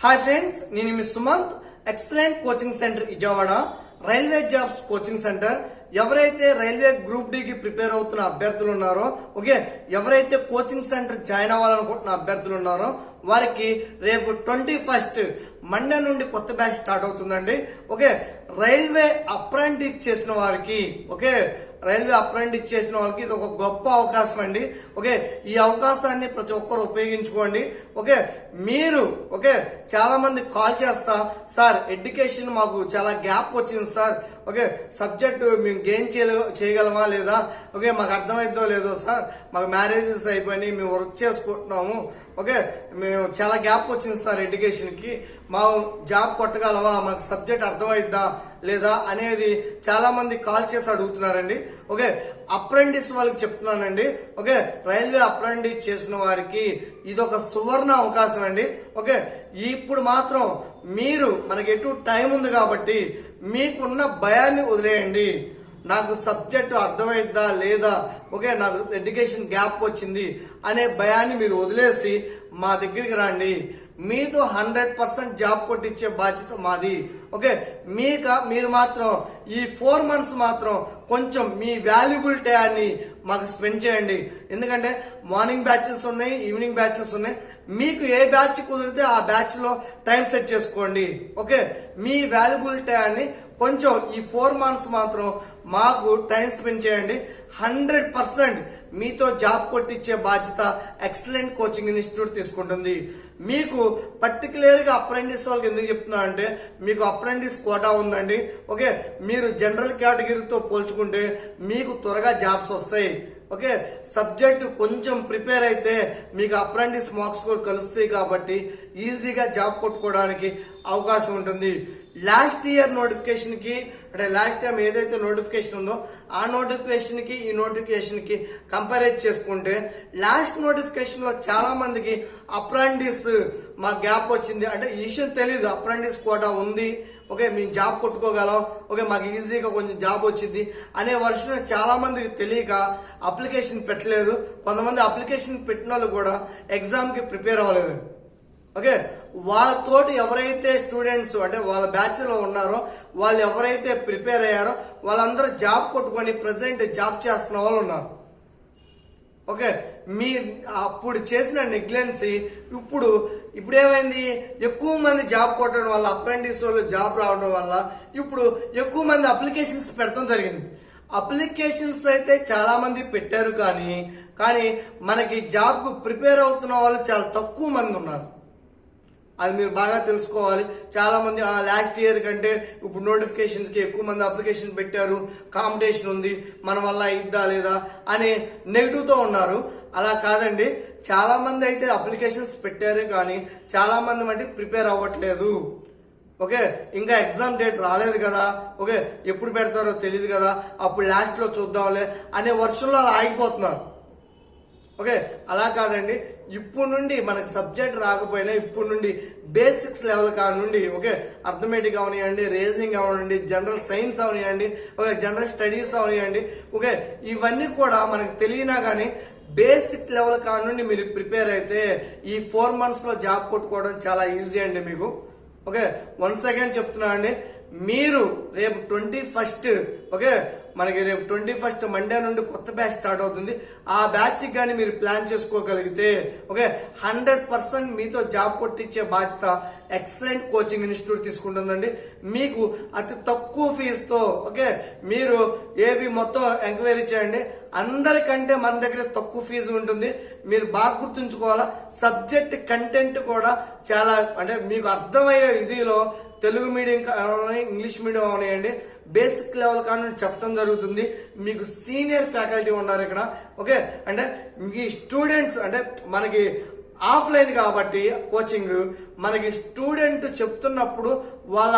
Hi friends నేను మీ Sumanth excellent coaching centre Vijayawada railway jobs coaching centre ఎవరైతే railway group డికి prepare అవుతున్న అభ్యర్థులు ఉన్నారో ఓకే ఎవరైతే కోచింగ్ సెంటర్ జాయిన్ అవ్వాలనుకుంటున్న అభ్యర్థులు ఉన్నారో వారికి రేపు ట్వంటీ ఫస్ట్ మండే నుండి కొత్త బ్యాచ్ స్టార్ట్ అవుతుందండి. ఓకే రైల్వే అప్రెంటిస్ చేసిన వారికి ఓకే రైల్వే అప్రెంట్ ఇచ్చేసిన వాళ్ళకి ఇది ఒక గొప్ప అవకాశం అండి. ఓకే ఈ అవకాశాన్ని ప్రతి ఒక్కరు ఉపయోగించుకోండి. ఓకే మీరు ఓకే చాలా మంది కాల్ చేస్తా సార్ ఎడ్యుకేషన్ మాకు చాలా గ్యాప్ వచ్చింది సార్. ఓకే సబ్జెక్ట్ మేము గెయిన్ చేయలే చేయగలమా లేదా? ఓకే మాకు అర్థమవుతుందో లేదో సార్ మాకు మ్యారేజెస్ అయిపోయినాయి మేము వర్క్ చేసుకుంటున్నాము. ఓకే మేము చాలా గ్యాప్ వచ్చింది సార్ ఎడ్యుకేషన్కి మా జాబ్ కొట్టగలమా? మాకు సబ్జెక్ట్ అర్థమైద్దా లేదా అనేది చాలామంది కాల్ చేసి అడుగుతున్నారండి. ఓకే అప్రెంటిస్ వాళ్ళకి చెప్తున్నానండి. ఓకే రైల్వే అప్రెంటిస్ చేసిన వారికి ఇది ఒక సువర్ణ అవకాశం అండి. ఓకే ఇప్పుడు మాత్రం మీరు మనకి ఎటు టైం ఉంది కాబట్టి మీకున్న భయాన్ని వదిలేయండి. నాకు సబ్జెక్టు అర్థమైద్దా లేదా? ఓకే నాకు ఎడ్యుకేషన్ గ్యాప్ వచ్చింది అనే భయాన్ని మీరు వదిలేసి మా దగ్గరికి రండి. మీతో హండ్రెడ్ పర్సెంట్ జాబ్ కొట్టించే బాధ్యత మాది. ఓకే? మీక మీరు మాత్రం ఈ ఫోర్ మంత్స్ మాత్రం కొంచెం మీ వాల్యుబుల్ అని మాకు స్పెండ్ చేయండి. ఎందుకంటే మార్నింగ్ బ్యాచెస్ ఉన్నాయి ఈవినింగ్ బ్యాచెస్ ఉన్నాయి. మీకు ఏ బ్యాచ్ కుదిరితే ఆ బ్యాచ్లో టైం సెట్ చేసుకోండి. ఓకే? మీ వాల్యుబుల్ అని కొంచెం ఈ ఫోర్ మంత్స్ మాత్రం మాకు టైం స్పెండ్ చేయండి. హండ్రెడ్ పర్సెంట్ మీతో జాబ్ కొట్టించే బాధ్యత ఎక్సలెంట్ కోచింగ్ ఇన్స్టిట్యూట్ తీసుకుంటుంది. మీకు పర్టికులర్గా అప్రెంటిస్ వాళ్ళకి ఎందుకు చెప్తున్నా అంటే మీకు అప్రెంటిస్ కోటా ఉందండి. ఓకే మీరు జనరల్ కేటగిరీతో పోల్చుకుంటే మీకు త్వరగా జాబ్స్ వస్తాయి. ఓకే సబ్జెక్ట్ కొంచెం ప్రిపేర్ అయితే మీకు అప్రెంటిస్ మార్క్స్ కూడా కలుస్తాయి కాబట్టి ఈజీగా జాబ్ కొట్టుకోవడానికి అవకాశం ఉంటుంది. లాస్ట్ ఇయర్ నోటిఫికేషన్కి అంటే లాస్ట్ టైం ఏదైతే నోటిఫికేషన్ ఉందో ఆ నోటిఫికేషన్కి ఈ నోటిఫికేషన్కి చేసుకుంటే లాస్ట్ నోటిఫికేషన్లో చాలా మందికి మా గ్యాప్ వచ్చింది. అంటే ఈ విషయం తెలియదు అప్రాంటిస్ కోటా ఉంది. ఓకే మేము జాబ్ కొట్టుకోగలం. ఓకే మాకు ఈజీగా కొంచెం జాబ్ వచ్చింది అనే వర్షం చాలా మందికి తెలియక అప్లికేషన్ పెట్టలేదు. కొంతమంది అప్లికేషన్ పెట్టిన వాళ్ళు కూడా ఎగ్జామ్కి ప్రిపేర్ అవ్వలేదు. ఓకే వాళ్ళతోటి ఎవరైతే స్టూడెంట్స్ అంటే వాళ్ళ బ్యాచ్లో ఉన్నారో వాళ్ళు ఎవరైతే ప్రిపేర్ అయ్యారో వాళ్ళందరూ జాబ్ కొట్టుకొని ప్రజెంట్ జాబ్ చేస్తున్న వాళ్ళు ఉన్నారు. ఓకే మీ అప్పుడు చేసిన నెగ్లెన్సీ ఇప్పుడు ఇప్పుడు ఏమైంది? ఎక్కువ మంది జాబ్ కొట్టడం వల్ల అప్రెంటిస్ వాళ్ళు జాబ్ రావడం వల్ల ఇప్పుడు ఎక్కువ మంది అప్లికేషన్స్ పెడతాం జరిగింది. అప్లికేషన్స్ అయితే చాలామంది పెట్టారు కానీ కానీ మనకి జాబ్కు ప్రిపేర్ అవుతున్న వాళ్ళు చాలా తక్కువ మంది ఉన్నారు. అది మీరు బాగా తెలుసుకోవాలి. చాలామంది లాస్ట్ ఇయర్ కంటే ఇప్పుడు నోటిఫికేషన్స్కి ఎక్కువ మంది అప్లికేషన్ పెట్టారు. కాంపిటీషన్ ఉంది. మన వల్ల ఇద్దా లేదా అని నెగిటివ్తో ఉన్నారు. అలా కాదండి. చాలామంది అయితే అప్లికేషన్స్ పెట్టారు కానీ చాలామంది మట్టి ప్రిపేర్ అవ్వట్లేదు. ఓకే? ఇంకా ఎగ్జామ్ డేట్ రాలేదు కదా. ఓకే? ఎప్పుడు పెడతారో తెలియదు కదా. అప్పుడు లాస్ట్లో చూద్దాంలే అనే వర్షంలో అలా ఆగిపోతున్నారు. ఓకే అలా కాదండి. ఇప్పుడు నుండి మనకి సబ్జెక్ట్ రాకపోయినా ఇప్పుడు నుండి బేసిక్స్ లెవెల్ కాడ నుండి ఓకే అర్థమెటిక్ అవనియండి రీజనింగ్ అవనియండి జనరల్ సైన్స్ అవనియండి ఓకే జనరల్ స్టడీస్ అవనియండి ఓకే ఇవన్నీ కూడా మనకు తెలియనా కానీ బేసిక్ లెవెల్ కాడ నుండి మీరు ప్రిపేర్ అయితే ఈ ఫోర్ మంత్స్లో జాబ్ కొట్టుకోవడం చాలా ఈజీ అండి మీకు. ఓకే వన్స్ అగైన్ చెప్తున్నా అండి. మీరు రేపు ట్వంటీ ఫస్ట్ ఓకే మనకి రేపు ట్వంటీ ఫస్ట్ మండే నుండి కొత్త బ్యాచ్ స్టార్ట్ అవుతుంది. ఆ బ్యాచ్కి కానీ మీరు ప్లాన్ చేసుకోగలిగితే ఓకే హండ్రెడ్ పర్సెంట్ మీతో జాబ్ కొట్టించే బాధ్యత ఎక్సలెంట్ కోచింగ్ ఇన్స్టిట్యూట్ తీసుకుంటుందండి. మీకు అతి తక్కువ ఫీజుతో ఓకే మీరు ఏవి మొత్తం ఎంక్వైరీ చేయండి. అందరికంటే మన దగ్గర తక్కువ ఫీజు ఉంటుంది. మీరు బాగా గుర్తుంచుకోవాలా? సబ్జెక్ట్ కంటెంట్ కూడా చాలా అంటే మీకు అర్థమయ్యే ఇదిలో తెలుగు మీడియం కానీ ఇంగ్లీష్ మీడియం అవనాయండి బేసిక్ లెవెల్ కానీ చెప్పడం జరుగుతుంది. మీకు సీనియర్ ఫ్యాకల్టీ ఉన్నారు ఇక్కడ. ఓకే? అంటే మీ స్టూడెంట్స్ అంటే మనకి ఆఫ్లైన్ కాబట్టి కోచింగ్ మనకి స్టూడెంట్ చెప్తున్నప్పుడు వాళ్ళ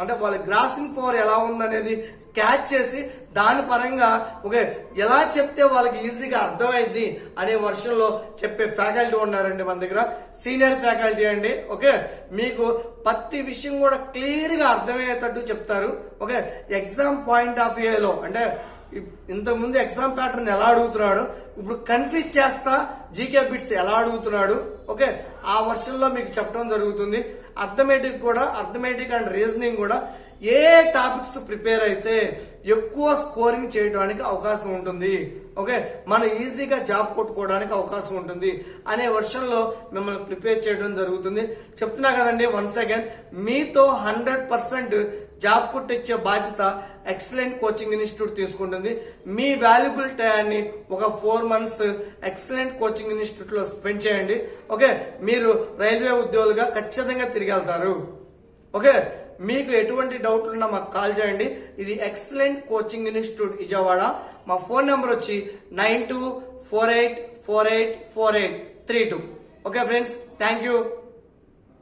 అంటే వాళ్ళ గ్రాసింగ్ పవర్ ఎలా ఉందనేది క్యాచ్ చేసి దాని పరంగా ఓకే ఎలా చెప్తే వాళ్ళకి ఈజీగా అర్థమైంది అనే వర్షంలో చెప్పే ఫ్యాకల్టీ ఉన్నారండి మన దగ్గర. సీనియర్ ఫ్యాకల్టీ అండి ఓకే. మీకు ప్రతి విషయం కూడా క్లియర్గా అర్థమయ్యేటట్టు చెప్తారు. ఓకే ఎగ్జామ్ పాయింట్ ఆఫ్ వ్యూలో అంటే ఇంతకుముందు ఎగ్జామ్ ప్యాటర్న్ ఎలా అడుగుతున్నాడు ఇప్పుడు కన్ఫ్యూజ్ చేస్తా జీకే బిట్స్ ఎలా అడుగుతున్నాడు ఓకే. ఆ వర్షన్లో మీకు చెప్పడం జరుగుతుంది. అర్థమెటిక్ కూడా అర్థమెటిక్ అండ్ రీజనింగ్ కూడా ఏ టాపిక్స్ ప్రిపేర్ అయితే ఎక్కువ స్కోరింగ్ చేయడానికి అవకాశం ఉంటుంది. ఓకే మనం ఈజీగా జాబ్ కొట్టుకోవడానికి అవకాశం ఉంటుంది అనే వర్షన్లో మిమ్మల్ని ప్రిపేర్ చేయడం జరుగుతుంది. చెప్తున్నా కదండి వన్స్ అగైన్ మీతో హండ్రెడ్ పర్సెంట్ జాబ్ కొట్టిచ్చే బాధ్యత ఎక్సలెంట్ కోచింగ్ ఇన్స్టిట్యూట్ తీసుకుంటుంది. మీ వాల్యుబుల్ టయాన్ని ఒక ఫోర్ మంత్స్ ఎక్సలెంట్ కోచింగ్ ఇన్స్టిట్యూట్లో స్పెండ్ చేయండి. ఓకే మీరు రైల్వే ఉద్యోగులుగా ఖచ్చితంగా తిరిగి వెళ్తారు ఓకే మీకు ఎటువంటి డౌట్లు ఉన్నా మాకు కాల్ చేయండి. ఇది ఎక్సలెంట్ కోచింగ్ ఇన్స్టిట్యూట్ విజయవాడ. మా ఫోన్ నెంబర్ వచ్చి nine two four eight four eight four eight three two. Okay friends thank you.